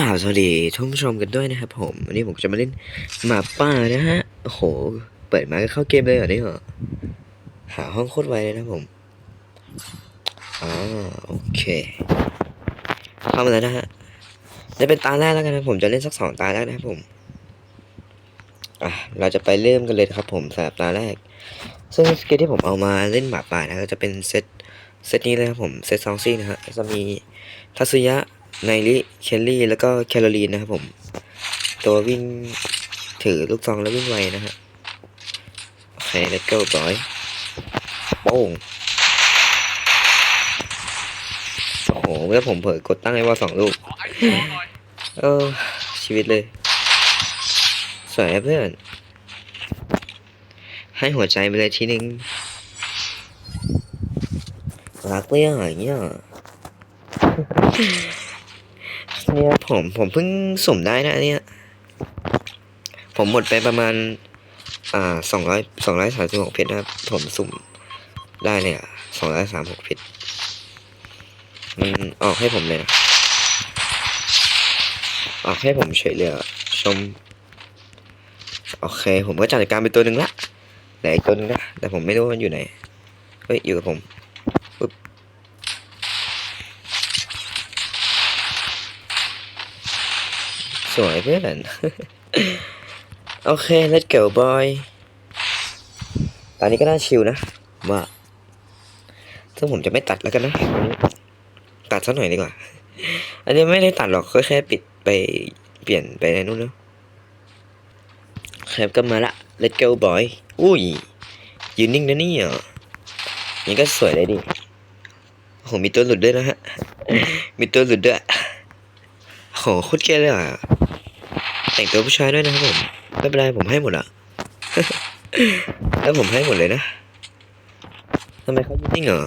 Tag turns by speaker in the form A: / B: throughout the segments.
A: กล่าวสวัสดีท่านผู้ชมกันด้วยนะครับผมวันนี้ผมจะมาเล่นหมาป่านะฮะโอ้โห เปิดมาก็เข้าเกมเลยเหรอเนี่ยหาห้องโคตรไวเลยนะผมอ่าโอเคเข้ามาแล้วนะฮะจะเป็นตาแรกแล้วกันนะผมจะเล่นสักสองตาแรกนะครับผมอะเราจะไปเริ่มกันเลยครับผมสำหรับตาแรก ซึ่งสเกตที่ผมเอามาเล่นหมาป่านะก็จะเป็นเซตเซตนี้เลยครับผมเซตซองซี่นะฮะจะมีทัศยะ ไนริเคลลี่ แล้วก็แคโรลีนนะครับผม ตัววิ่งถือลูกซองแล้ววิ่งไวนะฮะโอเค let's go boy โป้งโอ้โหแล้วผมเผลอกดตั้งไว้ว่าสองลูก เออ ชีวิตเลย สวยเพื่อน ให้หัวใจไปเลยทีนึง รักเลยอะอย่างเงี้ย เนี่ยผมผมเพิ่งสุ่มได้นะอันเนี่ย ผมหมดไปประมาณ อ่าสองร้อยสองร้อยสามสิบหกเพชรนะครับ ผมสุ่มได้เนี่ยสองร้อยสามหกเพชรมันออกให้ผมเลยนะออกให้ผมเฉยเลยอะชม โอเค ผมก็จัดการไปตัวหนึ่งละเหลืออีกตัวหนึงนะแต่ผมไม่รู้ว่ามันอยู่ไหน เฮ้ย อยู่กับผม สวยเพื่อน โอเค let's go boy ตอนนี้ก็น่าชิลนะว่าซึ่งผมจะไม่ตัดแล้วกันนะ ตัดสักหน่อยดีกว่า อันนี้ไม่ได้ตัดหรอกก็แค่ปิดไปเปลี่ยนไปในนู้นนะครับก็มาละ let's go boy อุ้ยยืนนิ่งนะนี่อะนี่ก็สวยเลยดิโอ้โหมีตัวหลุดด้วยนะฮะ มีตัวหลุดด้วยโหโคตรเกลียดเลยอะ แต่งตัวผู้ชายด้วยนะครับผมไม่เป็นไรผมให้หมดอะแล้วผมให้หมดเลยนะทำไมเขายืนนิ่งเหรอ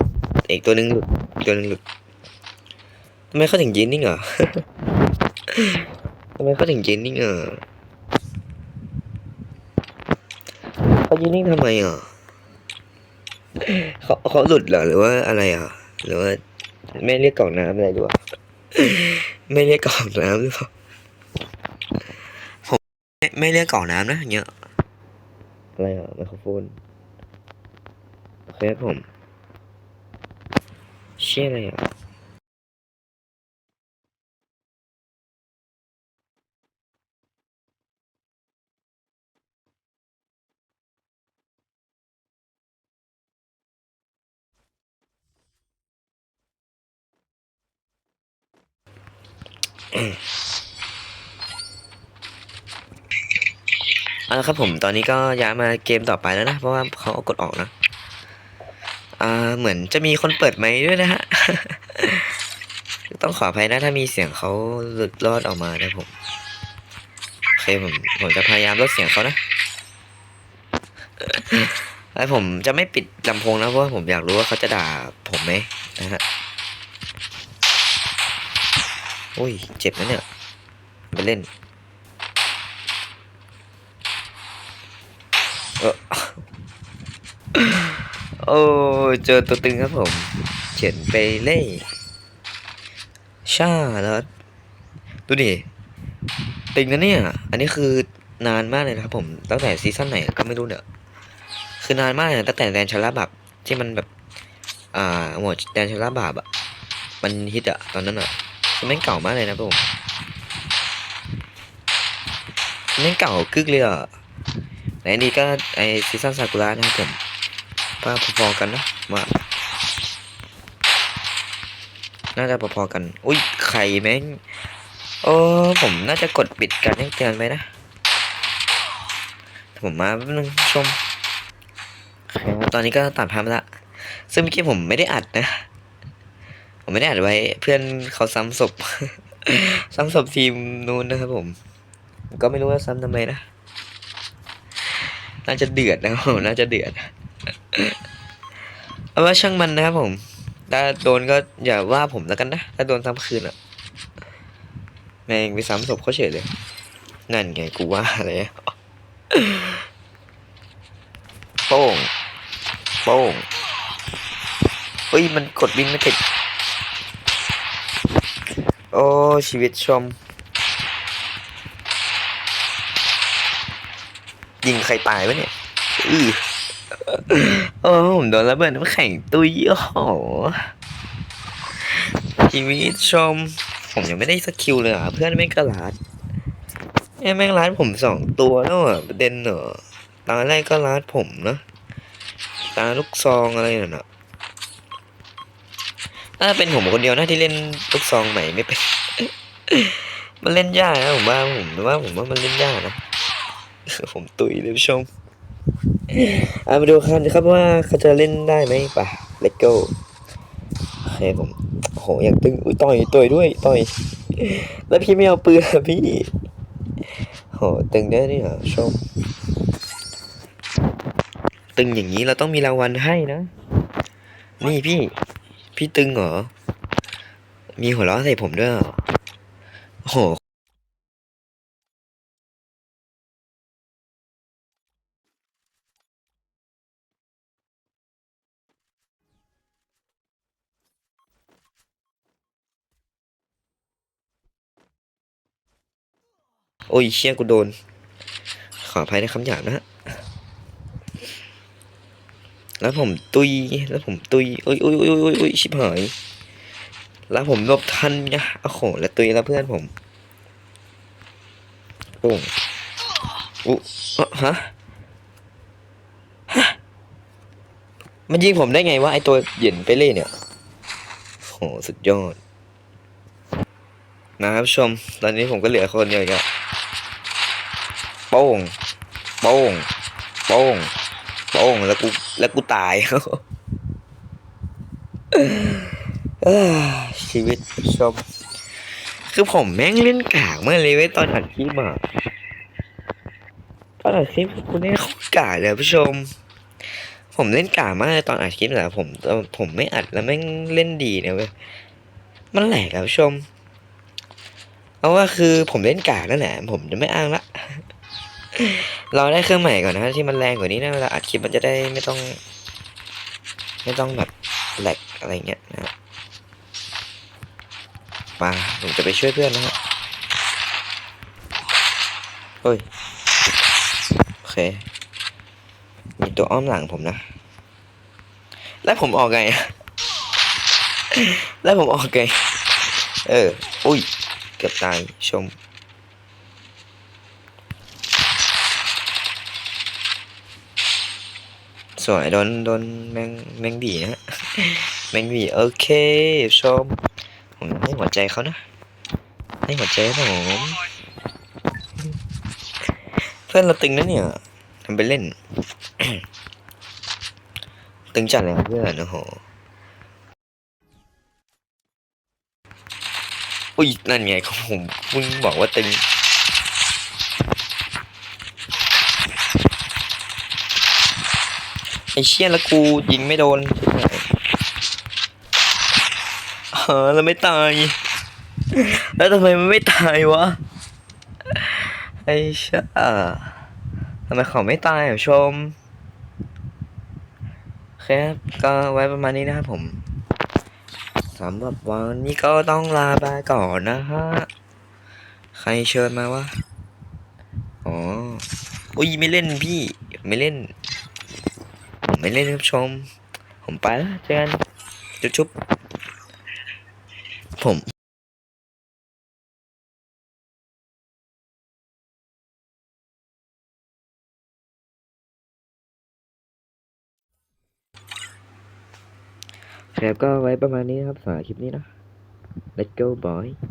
A: อีกตัวหนึ่งหลุดตัวหนึ่งหลุดทำไมเขาถึงยืนนิ่งเหรอทำไมเขาถึงยืนนิ่งเหรอเขายืนนิ่งทำไมอะเขาเขาหลุดเหรอหรือว่าอะไรอะหรือว่าแม่เรียกกล่องน้ำอะไรดูอะไม่เรียกกล่องน้ำหรือเปล่า ไม่ไม่เรียกกล่องน้ำนะอย่างเงี้ยอะไรอะไมโครโฟนโอเคครับผมเชื่ออะไรอะ เอาละครับผมตอนนี้ก็ย้ายมาเกมต่อไปแล้วนะ เพราะว่าเขาเอากดออกนะอ่าเหมือนจะมีคนเปิดไหมด้วยนะฮะ ต้องขออภัยนะถ้ามีเสียงเขาหลุดรอดออกมานะผมโอเคผมผมจะพยายามลดเสียงเขานะแล้วผมจะไม่ปิดลำโพงนะเพราะผมอยากรู้ว่าเขาจะด่าผมไหมนะฮะโอ้ยเจ็บนะเนี่ยไปเล่น เออ โอ้เจอตัวตึงครับผมเขียนไปเล่ชาแล้วดูดิตึงนะเนี่ย อันนี้คือนานมากเลยนะครับผม ตั้งแต่ซีซั่นไหนก็ไม่รู้เนี่ยคือนานมากเลยตั้งแต่แดนชาลาบับที่มันแบบ อ่าหมดแดนชาลาบาบอะมันฮิตอะตอนนั้นอะมันแม่งเก่ามากเลยนะผมมันแม่งเก่ากึกเลยอะ และนนี้ก็ไอซีซั่นซากุระนะครับผมก็พอๆกันนะว่าน่าจะพอๆกัน อุ้ยไข่แม่งโอ้ผมน่าจะกดปิดการแจ้งเตือนไว้นะผมมาแป๊บนึงชม ตอนนี้ก็ตัดภาพละ ซึ่งเมื่อกี้ผมไม่ได้อัดนะ ผมไม่ได้อัดไว้ เพื่อนเขาซ้ำศพ ซ้ำศพทีมนู้นนะครับผม ก็ไม่รู้ว่าซ้ำทำไมนะ น่าจะเดือดนะครับผมน่าจะเดือดเอาว่าช่างมันนะครับผมถ้าโดนก็อย่าว่าผมแล้วกันนะถ้าโดนซ้ำคืนอะแม่งไปซ้ำศพเขาเฉยเลย นั่นไงกูว่าอะไรโป้งโป้งเฮ้ยมันกดบินไม่ติดโอ้ชีวิตชม ยิงใครตายวะเนี่ยอือโอ้ผมโดนระเบิดน้ำแข็งตุยโอ้โหชีวิตชม ผมยังไม่ได้สกิลเลยอะ เพื่อนแม่งกระลาดเอ้ยแม่งร้านผมสองตัวแล้วอะประเด็นเหรอตาแรกก็ร้านผมนะตาลูกซองอะไรน่ะนะน่าเป็นผมคนเดียวนะที่เล่นลูกซองใหม่ไม่เป็น มันเล่นยากนะผมว่าผมว่าผมว่ามันเล่นยากนะ ผมตุยเลยผู้ชมเอามาดูกันนะครับว่าเขาจะเล่นได้ไหมป่ะ let's go โอเคผมโหอยากตึงอุ้ยต่อยต่อยด้วยต่อยแล้วพี่ไม่เอาปืนพี่โหตึงได้นี่เหรอชม ตึงอย่างนี้เราต้องมีรางวัลให้นะ นี่พี่ พี่ตึงเหรอ มีหัวเราะใส่ผมด้วยโอ้โห โอ้ยเชี่ยกูโดน ขออภัยในคำหยาบนะฮะแล้วผมตุย แล้วผมตุยโอ้ยโอ้ยโอ้ยโอ้ยโอ้ยชิบหาย แล้วผมลบทันไงโอ้โห แล้วตุยแล้วเพื่อนผม โอ้งอุ๊เอ่อฮะฮะมันยิงผมได้ไงวะไอตัวเหย็นไปเล่เนี่ยโหสุดยอด นะครับผู้ชม ตอนนี้ผมก็เหลือคนเดียวอีกแล้ว โป้งโป้งโป้งโป้งแล้วกูแล้วกูตายเออชีวิตชม คือผมแม่งเล่นกากเมื่อเลยไว้ตอนอัดคลิปอะตอนอัดคลิปกูเล่นโคตรกากเลยผู้ชม ผมเล่นกากมากเลยตอนอัดคลิปแหละผมผมไม่อัดแล้วแม่งเล่นดีเนะเว้ยมันแหลกอะผู้ชมเพราะว่าคือผมเล่นกากนั่นแหละผมจะไม่อ้างละ เราได้เครื่องใหม่ก่อนนะที่มันแรงกว่านี้นะเวลาอัดคลิปมันจะได้ไม่ต้อง ไม่ต้องแบบแหลกอะไรเงี้ยนะมาผมจะไปช่วยเพื่อนนะฮะเฮ้ยโอเคมีตัวอ้อมหลังผมนะ แล้วผมออกไง แล้วผมออกไง เออ อุ้ย เกือบตายชม สวยโดนโดนแมงแมงบีนะฮะแมงบีโอเคชมผมให้หัวใจเขานะ ให้หัวใจผมเพื่อนเราตึงนะเนี่ยทำไปเล่น ตึงจัดเลยครับเพื่อนโอ้โหอุ้ยนั่นไงเขาผมมึงบอกว่าตึง ไอ เชี่ยแล้วกูยิงไม่โดนเออแล้วไม่ตาย แล้วทำไมมันไม่ตายวะ ไอเชี่ยทำไมเขาไม่ตายอะชมโอเคครับก็ไว้ประมาณนี้นะครับผมสำหรับวันนี้ก็ต้องลาไปก่อนนะฮะ ใครเชิญมาวะ อ๋อ อุ้ยไม่เล่นพี่ ไม่เล่น ผมไม่เล่นครับชม ผมไปแล้วเจอกันจุ๊บจุ๊บผมครับก็ไว้ประมาณนี้นะครับสำหรับคลิปนี้นะ let's go boy